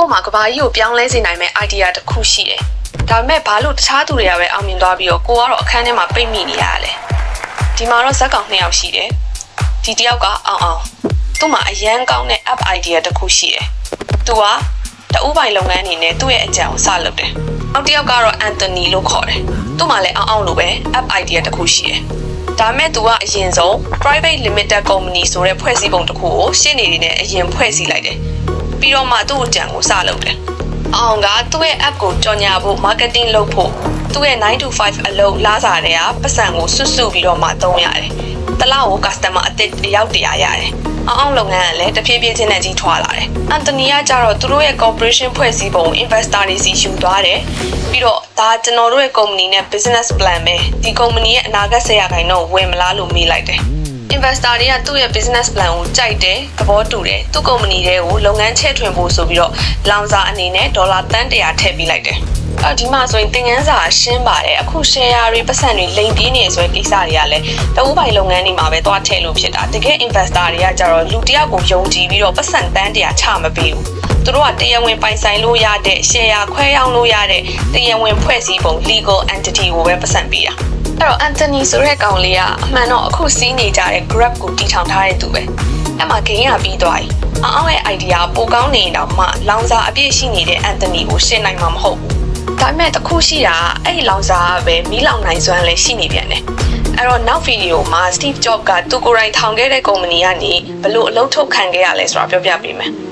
ကို့မှာကဘာကြီးကိုပြောင်းလဲစေနိုင်မဲ့ idea တစ်ခုရှိတယ်ဒါပေမဲ့ဘာလို့တခြားသူတွေကပဲအောင်မြင်သွားပြီးတော့ကိုကတော့အခန်းထဲမှာပိတ်မိနေရတာလဲဒီမှာတော့ဇက်ကောင်နှစ်ယောက်ရှိတယ်ဒီတစ်ယောက်ကအောင်အောင်သူ့မှာအရန်ကောင်းတဲ့ app idea တစ်ခုရှိတယ်သူကတအူးပိုင်လုပ်ငန်းအနေနဲ့သူ့ရဲ့အကြံကိုစလုပ်တယ်နောက်တစ်ယောက်ကတော့ Anthony လို့ခေါ်တယ်သူ့မှာလည်းအောင်အောင်လိုပဲ app idea တစ်ခုရှိတယ်ဒါမဲ့သူကအရင်ဆုံး private limited company ဆိုတဲ့ဖွဲ့စည်းပုံတစ်ခုကိုရှင်းနေနေနဲ့အရင်ဖွဲ့စည်းလိုက်တယ် ပြီးတော့မှသူ့အကြံကိုစလုပ်တယ်အောင်ကသူ့ရဲ့ app ကိုကြော်ညာဖို့ marketing လုပ်ဖို့သူ့ရဲ့9 to 5အလုပ်လာစားတဲ့ကပတ်စံကိုစွတ်စွပြီးတော့မှသုံးရတယ်တလောက်ကို customer အသစ်တယောက်တရာရတယ်အောင်အောင်လုပ်ငန်းကလည်းတဖြည်းဖြည်းချင်းနဲ့ကြီးထွားလာတယ်အန်တိုနီကကြတော့သူတို့ရဲ့ corporation ဖွဲ့စည်းပုံ investor တွေစီယူသွားတယ်ပြီးတော့ဒါကျွန်တော်တို့ရဲ့ company နဲ့ business plan ပဲဒီ company ရဲ့အနာဂတ်ဆက်ရခိုင်တော့ဝင်မလားလို့မေးလိုက်တယ် investor တွေကသူ့ရဲ့ business plan ကိုကြိုက်တယ်သဘောတူတယ်သူ့ company တွေကိုလုပ်ငန်းချဲ့ထွင်ဖို့ဆိုပြီးတော့လောင်စာအနေနဲ့ဒေါ်လာတန်း100ထည့်ပေးလိုက်တယ်အဲဒီမှာဆိုရင်သင်ခန်းစာရှင်းပါတယ်အခု share တွေပတ်စံတွေလိမ်ပြေးနေဆိုတဲ့ကိစ္စတွေကလည်းတအူးပိုင်လုပ်ငန်းတွေမှာပဲသွားထည့်လို့ဖြစ်တာတကယ် investor တွေကကြတော့လူတစ်ယောက်ကိုယုံကြည်ပြီးတော့ပတ်စံတန်း100ချမပေးဘူးသူတို့ကတရားဝင်ပိုင်ဆိုင်လို့ရတဲ့ share ခွဲရောင်းလို့ရတဲ့တရားဝင်ဖွဲ့စည်းပုံ legal entity ကိုပဲပတ်စံပေးတာ အဲ့တော့အန်တိုနီဆိုတဲ့ကောင်လေးကအမှန်တော့အခုစီးနေကြတဲ့ Grab ကိုတီထောင်ထားတဲ့သူပဲအဲ့မှာဂိမ်းရပြီးသွားပြီအောင်အောင်ရဲ့ idea ပိုကောင်းနေတော့မှလောင်စာအပြည့်ရှိနေတဲ့အန်တိုနီကိုရှင်းနိုင်မှာမဟုတ်ဘူးဒါပေမဲ့တစ်ခုရှိတာကအဲ့ဒီလောင်စာကပဲမီးလောင်နိုင်စွမ်းလည်းရှိနေပြန်တယ်အဲ့တော့နောက်ဗီဒီယိုမှာ Steve Jobs ကသူကိုယ်တိုင်ထောင်ခဲ့တဲ့ကုမ္ပဏီကနေဘလို့အလုပ်ထုတ်ခံခဲ့ရလဲဆိုတာပြောပြပေးမယ်